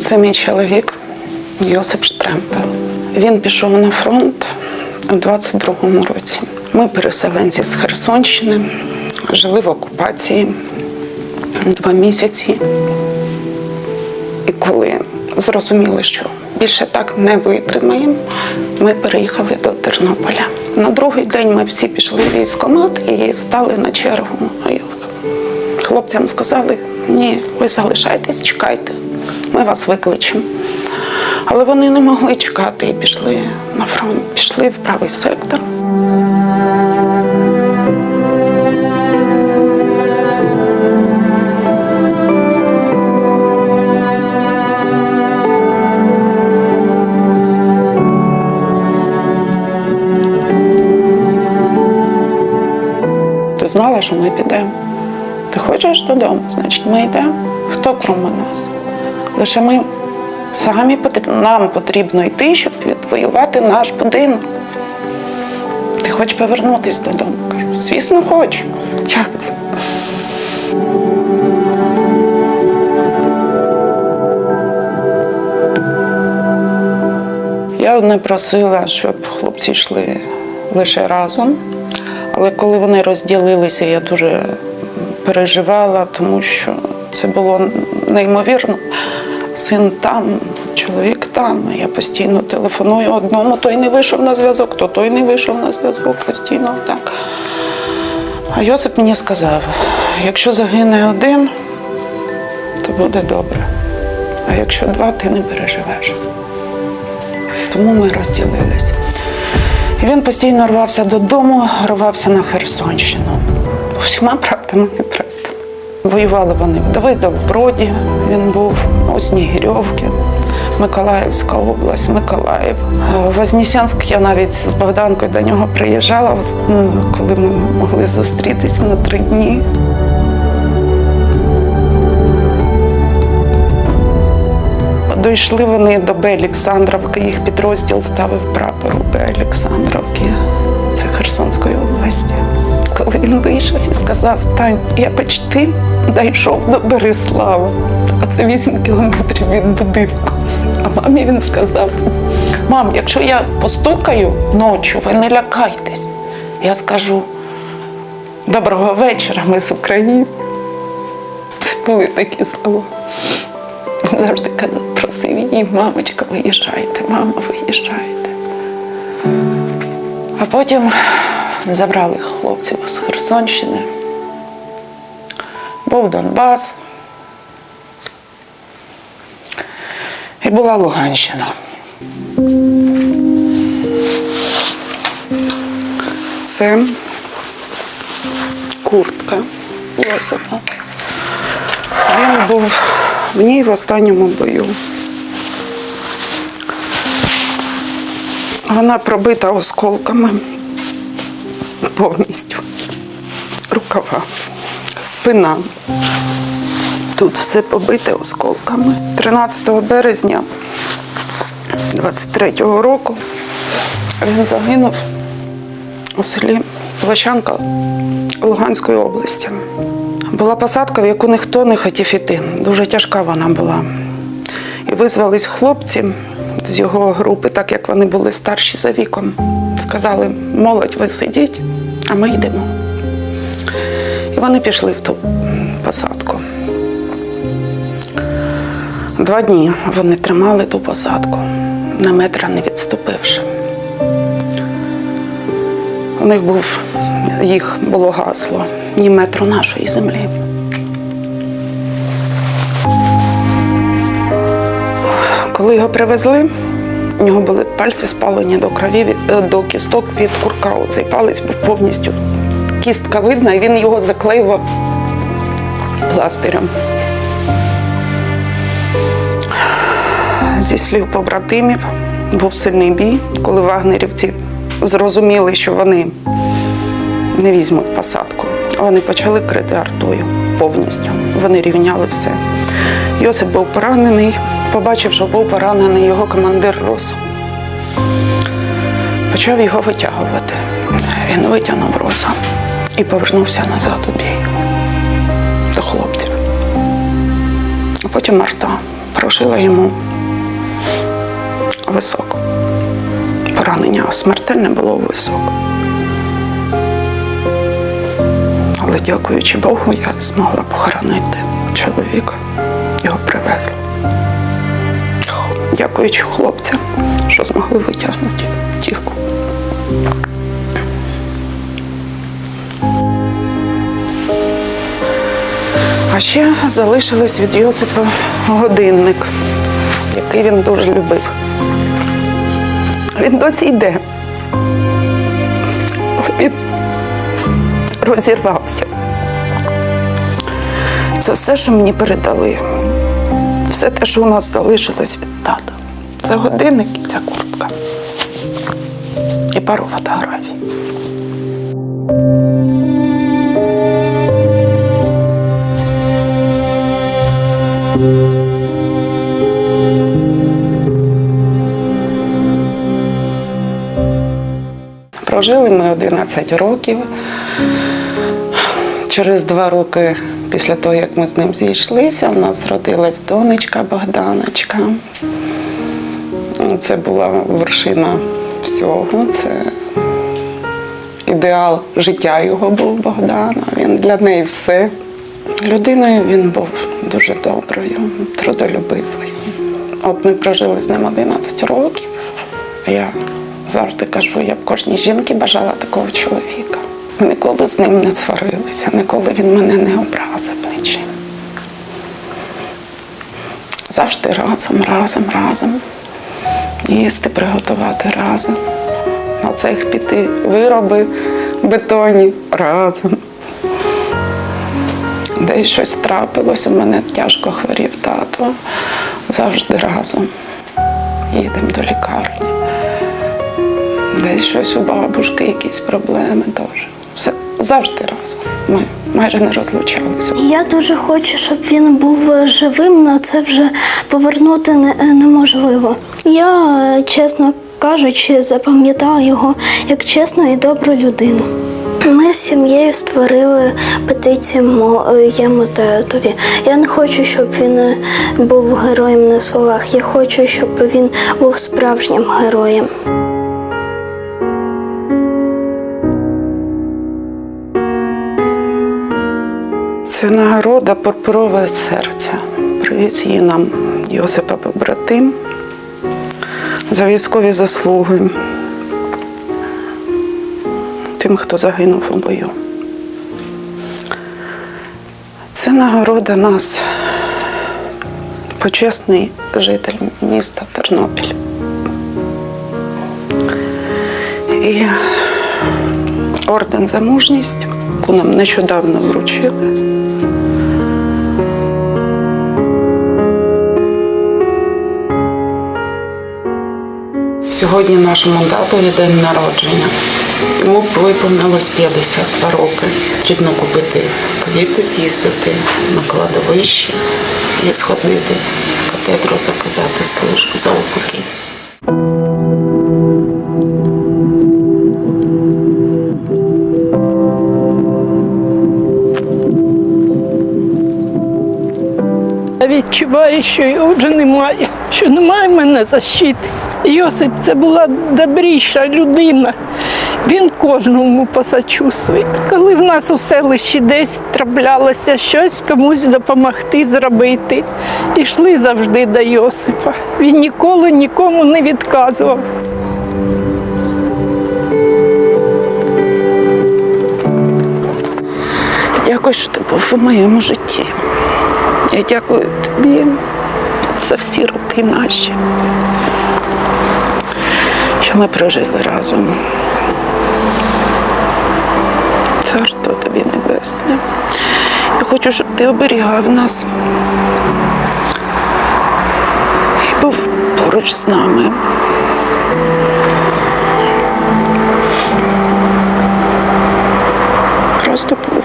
Це мій чоловік Йосип Штремпел. Він пішов на фронт у 22-му році. Ми переселенці з Херсонщини, жили в окупації два місяці. І коли зрозуміли, що більше так не витримаємо, ми переїхали до Тернополя. На другий день ми всі пішли в військкомат і стали на чергу. Хлопцям сказали, ні, ви залишайтесь, чекайте, ми вас викличемо. Але вони не могли чекати і пішли на фронт, пішли в правий сектор. Знала, що ми підемо. Ти хочеш додому? Значить, ми йдемо. Хто крім нас? Лише ми самі нам потрібно йти, щоб відвоювати наш будинок. Ти хочеш повернутися додому? Кажу, звісно, хочу. Як це? Я одне просила, щоб хлопці йшли лише разом. Але коли вони розділилися, я дуже переживала, тому що це було неймовірно. Син там, чоловік там. Я постійно телефоную одному, той не вийшов на зв'язок, то той не вийшов на зв'язок постійно так. А Йосип мені сказав: якщо загине один, то буде добре. А якщо два, ти не переживеш. Тому ми розділилися. Він постійно рвався додому, рвався на Херсонщину. Усіма правдами і неправдами. Воювали вони в Давидовброді, він був у Снігирьовці, Миколаївська область, Миколаїв. В Вознесенськ я навіть з Богданкою до нього приїжджала, коли ми могли зустрітися на три дні. Дійшли вони до Б. Олександровки, їх підрозділ ставив прапор у Б. Коли він вийшов і сказав, Тань, я почти дійшов до Береслава, а це 8 кілометрів від будинку. А мамі він сказав: мам, якщо я постукаю ночі, ви не лякайтесь. Я скажу доброго вечора, ми з України. Це були такі слова. Завжди казав, просив її, мамочка, виїжджайте, мама, виїжджайте. А потім забрали хлопців з Херсонщини. Був Донбас. І була Луганщина. Це куртка Йосипа. Він був в ній в останньому бою. Вона пробита осколками повністю. Рукава, спина. Тут все побите осколками. 13 березня 23-го року він загинув у селі Площанка Луганської області. Була посадка, в яку ніхто не хотів іти. Дуже тяжка вона була. І визвались хлопці з його групи, так як вони були старші за віком. Сказали, молодь, ви сидіть, а ми йдемо. І вони пішли в ту посадку. Два дні вони тримали ту посадку, на метра не відступивши. У них був, їх було гасло ні метру нашої землі. Коли його привезли, у нього були пальці спалені до крові е, до кісток від курка. Цей палець був повністю кістка видна, і він його заклеював пластирем. Зі слів побратимів був сильний бій, коли вагнерівці зрозуміли, що вони не візьмуть посадку. Вони почали крити артою повністю. Вони рівняли все. Йосип був поранений, побачив, що був поранений його командир Рос. Почав його витягувати. Він витягнув Роса. І повернувся назад у бій до хлопців. Потім Марта прошила йому висок. Поранення смертельне було висок. Але дякуючи Богу, я змогла похоронити чоловіка. Його привезли. Дякуючи хлопцям, що змогли витягнути тіло. А ще залишилось від Йосипа годинник, який він дуже любив. Він досі йде. Він розірвався. Це все, що мені передали. Все те, що у нас залишилось від тата. Це годинник і ця куртка. І пару фотографій. Прожили ми 11 років. Через два роки після того, як ми з ним зійшлися, у нас родилась донечка Богданочка. Це була вершина всього. Це ідеал життя його був Богдана. Він для неї все. Людиною він був дуже доброю, трудолюбивою. От ми прожили з ним 11 років. Я завжди кажу, я б кожній жінці бажала такого чоловіка. Ніколи з ним не сварилися, ніколи він мене не образив нічим. Завжди разом, разом, разом. Їсти, приготувати разом. На цех піти вироби бетоні разом. Десь щось трапилось, у мене тяжко хворів тато. Завжди разом. Їдемо до лікарні. Десь щось у бабушки, якісь проблеми теж. Все завжди разом. Ми майже не розлучалися. Я дуже хочу, щоб він був е, живим, але це вже повернути е, неможливо. Я, е, чесно кажучи, запам'ятала його як чесну і добру людину. Ми з сім'єю створили петицію моєму татові. Я не хочу, щоб він був героєм на словах. Я хочу, щоб він був справжнім героєм. Це нагорода пурпурове серця. Привіз її нам Йосипа побратим за військові заслуги тим, хто загинув у бою. Це нагорода нас, почесний житель міста Тернопіль. І орден за мужність, яку нам нещодавно вручили. Сьогодні нашому татові день народження. Йому виповнилось 52 роки. Потрібно купити квіти, з'їздити на кладовище і сходити в катедру, заказати службу за упокій. Відчуваю, що його вже немає, що немає в мене защити. Йосип це була добріша людина. Він кожному посочувствує. Коли в нас у селищі десь траплялося щось, комусь допомогти зробити, йшли завжди до Йосипа. Він ніколи нікому не відказував. Дякую, що ти був у моєму житті. Я дякую тобі за всі роки наші, що ми прожили разом. Царство тобі небесне. Я хочу, щоб ти оберігав нас і був поруч з нами. Просто поруч.